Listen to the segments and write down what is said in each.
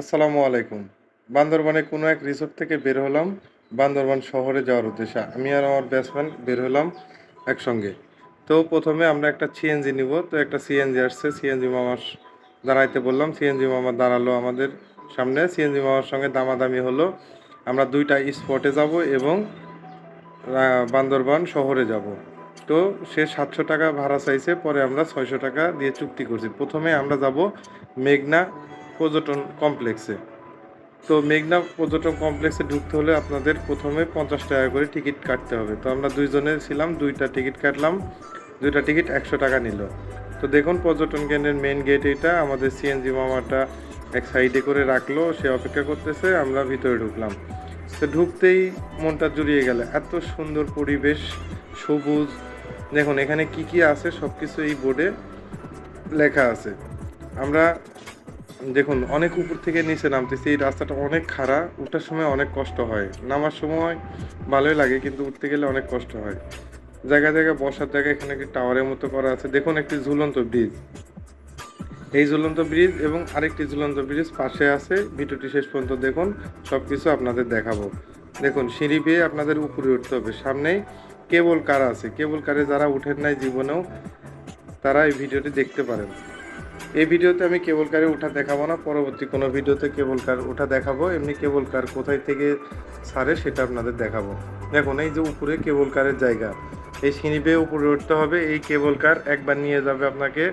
আসসালামু আলাইকুম। বান্দরবানে কোনো এক রিসোর্ট থেকে বের হলাম। বান্দরবান শহরে যাওয়ার উদ্দেশ্যে আমি আর আমার ব্যাটসম্যান বের হলাম একসঙ্গে। তো প্রথমে আমরা একটা সিএনজি নিব। তো একটা সিএনজি আসছে। সিএনজি মামার দাঁড়াইতে বললাম। সিএনজি মামা দাঁড়াল আমাদের সামনে। সিএনজি মামার সঙ্গে দামাদামি হলো। আমরা দুইটা স্পটে যাব এবং বান্দরবান শহরে যাব। তো সে সাতশো টাকা ভাড়া চাইছে। পরে আমরা ছয়শো টাকা দিয়ে চুক্তি করছি। প্রথমে আমরা যাব মেঘনা পর্যটন কমপ্লেক্সে। তো মেঘনা পর্যটন কমপ্লেক্সে ঢুকতে হলে আপনাদের প্রথমে পঞ্চাশ টাকা করে টিকিট কাটতে হবে। তো আমরা দুইজনে ছিলাম, দুইটা টিকিট কাটলাম, দুইটা টিকিট একশো টাকা নিল। তো দেখুন পর্যটন কেন্দ্রের মেন গেট এটা, আমাদের সিএনজি মামাটা এক সাইডে করে রাখল, সে অপেক্ষা করতেছে, আমরা ভিতরে ঢুকলাম। তো ঢুকতেই মনটা জুড়িয়ে গেল, এত সুন্দর পরিবেশ, সবুজ। দেখুন এখানে কি কি আছে সব কিছু এই বোর্ডে লেখা আছে। আমরা দেখুন, অনেক উপর থেকে নিচে নামতেছি, এই রাস্তাটা অনেক খাড়া, উঠার সময় অনেক কষ্ট হয়। নামার সময় ভালোই লাগে, কিন্তু উঠতে গেলে অনেক কষ্ট হয়। জায়গা জায়গায় বসার জায়গা, এখানে একটি টাওয়ারের মতো করা আছে। দেখুন, একটি ঝুলন্ত ব্রিজ। এই ঝুলন্ত ব্রিজ এবং আরেকটি ঝুলন্ত ব্রিজ পাশে আছে। ভিডিওটি শেষ পর্যন্ত দেখুন সব কিছু আপনাদের দেখাবো। দেখুন, সিঁড়ি পেয়ে আপনাদের উপরে উঠতে হবে। সামনেই কেবল কার আছে। কেবল কারে যারা উঠেন নাই জীবনেও, তারা এই ভিডিওটি দেখতে পারেন। এই ভিডিওতে আমি কেবল কারে ওঠা দেখাবো না, পরবর্তী কোনো ভিডিওতে কেবল কার ওঠা দেখাবো, এমনি কেবল কার কোথায় থেকে ছাড়ে সেটা আপনাদের দেখাবো। দেখুন, এই যে উপরে কেবল কারের জায়গা, এই সিঁড়ি বেয়ে উপরে উঠতে হবে, এই কেবল কার একবার নিয়ে যাবে আপনাকে,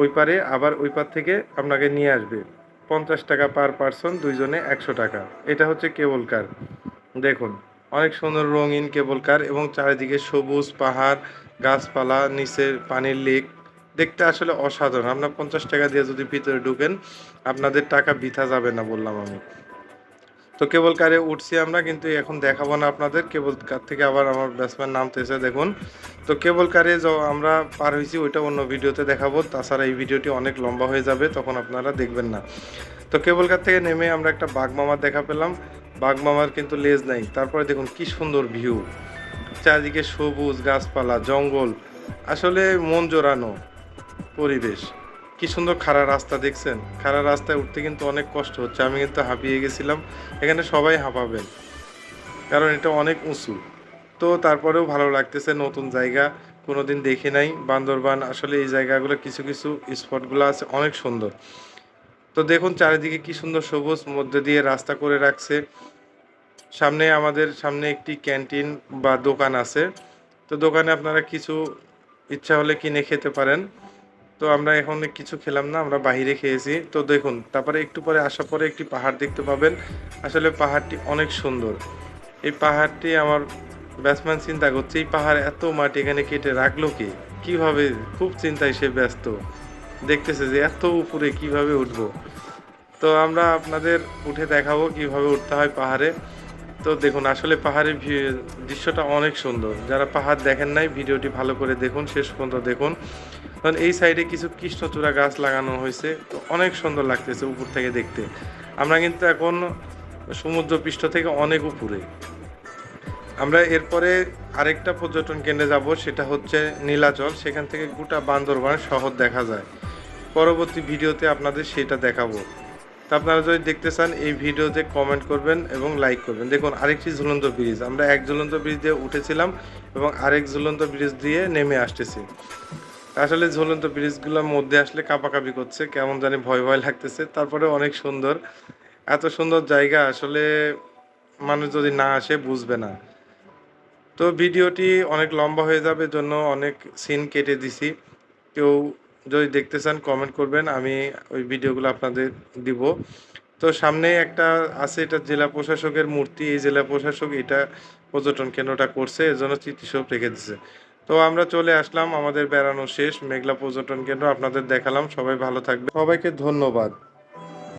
ওই পারে আবার ওই পার থেকে আপনাকে নিয়ে আসবে। পঞ্চাশ টাকা পার পার্সন, দুইজনে একশো টাকা, এটা হচ্ছে কেবল কার। দেখুন, অনেক সুন্দর রঙিন কেবল কার এবং চারিদিকে সবুজ পাহাড়, গাছপালা নিচের পানির লেক দেখতে আসলে অসাধারণ। আপনার পঞ্চাশ টাকা দিয়ে যদি ভিতরে ঢুকেন, আপনাদের টাকা বৃথা যাবে না বললাম আমি। তো কেবল কারে উঠছি আমরা, কিন্তু এখন দেখাবো না আপনাদের। কেবল কার থেকে আবার আমার ব্যাটসম্যান নামতেছে, দেখুন। তো কেবল কারে আমরা পার হয়েছি, ওইটা অন্য ভিডিওতে দেখাবো। তাছাড়া এই ভিডিওটি অনেক লম্বা হয়ে যাবে, তখন আপনারা দেখবেন না। তো কেবল কার থেকে নেমে আমরা একটা বাঘ মামার দেখা পেলাম। বাঘ মামার কিন্তু লেজ নাই। তারপরে দেখুন কি সুন্দর ভিউ। চারিদিকে সবুজ গাছপালা, জঙ্গল। আসলে মন জোড়ানো। পরিবেশ। কি সুন্দর খাড়া রাস্তা দেখছেন? খাড়া রাস্তায় উঠতে কিন্তু অনেক কষ্ট হচ্ছে। আমি কিন্তু হাঁপিয়ে গেছিলাম। এখানে সবাই হাঁপাবেন। কারণ এটা অনেক উঁচু। তো তারপরেও ভালো লাগতেছে নতুন জায়গা। কোনোদিন দেখি নাই। বান্দরবান আসলে এই জায়গাগুলো কিছু কিছু স্পটগুলো আছে অনেক সুন্দর। তো দেখুন, চারিদিকে কি সুন্দর সবুজ মধ্যে দিয়ে রাস্তা করে রাখছে। সামনে আমাদের সামনে একটি ক্যান্টিন বা দোকান আছে। তো দোকানে আপনারা কিছু ইচ্ছা হলে কিনে খেতে পারেন। তো আমরা এখন কিছু খেলাম না, আমরা বাইরে খেয়েছি। তো দেখুন, তারপরে একটু পরে আসার পরে একটি পাহাড় দেখতে পাবেন। আসলে পাহাড়টি অনেক সুন্দর। এই পাহাড়টি আমার ব্যাটসম্যান চিন্তা করছে, এই পাহাড় এত মাটি এখানে কেটে রাখল কি? কীভাবে? খুব চিন্তায় সে ব্যস্ত। দেখতেছে যে এত উপরে কীভাবে উঠবো। তো আমরা আপনাদের উঠে দেখাবো কীভাবে উঠতে হয় পাহাড়ে। তো দেখুন, আসলে পাহাড়ের দৃশ্যটা অনেক সুন্দর। যারা পাহাড় দেখেন নাই, ভিডিওটি ভালো করে দেখুন, শেষ পর্যন্ত দেখুন। কারণ এই সাইডে কিছু কৃষ্ণচূড়া গাছ লাগানো হয়েছে, তো অনেক সুন্দর লাগতেছে উপর থেকে দেখতে। আমরা কিন্তু এখন সমুদ্র পৃষ্ঠ থেকে অনেক উপরে। আমরা এরপরে আরেকটা পর্যটন কেন্দ্রে যাব, সেটা হচ্ছে নীলাচল। সেখান থেকে গোটা বান্দরবান শহর দেখা যায়। পরবর্তী ভিডিওতে আপনাদের সেটা দেখাবো। তো আপনারা যদি দেখতে চান, এই ভিডিওতে কমেন্ট করবেন এবং লাইক করবেন। দেখুন, আরেকটি ঝুলন্ত ব্রিজ। আমরা এক ঝুলন্ত ব্রিজ দিয়ে উঠেছিলাম এবং আরেক ঝুলন্ত ব্রিজ দিয়ে নেমে আসতেছি। আসলে ঝুলন্ত ব্রিজগুলোর মধ্যে আসলে কাঁপাকাঁপি করছে, কেমন জানি ভয় ভয় লাগতেছে, তারপরে অনেক সুন্দর। এত সুন্দর জায়গা আসলে মানুষ যদি না আসে বুঝবে না। তো ভিডিওটি অনেক লম্বা হয়ে যাবে জন্য অনেক সিন কেটে দিছি। কেউ যদি দেখতে চান কমেন্ট করবেন, আমি ওই ভিডিওগুলো আপনাদের দিব। তো সামনে একটা আছে, এটা জেলা প্রশাসকের মূর্তি। এই জেলা প্রশাসক এটা পর্যটন কেন্দ্রটা করছে, এর জন্য স্মৃতিসৌধ রেখে দিছে। তো আমরা চলে আসলাম আমাদের বেড়ানো শেষ, মেঘলা পর্যটন কেন্দ্র আপনাদের দেখালাম। সবাই ভালো থাকবে সবাইকে ধন্যবাদ।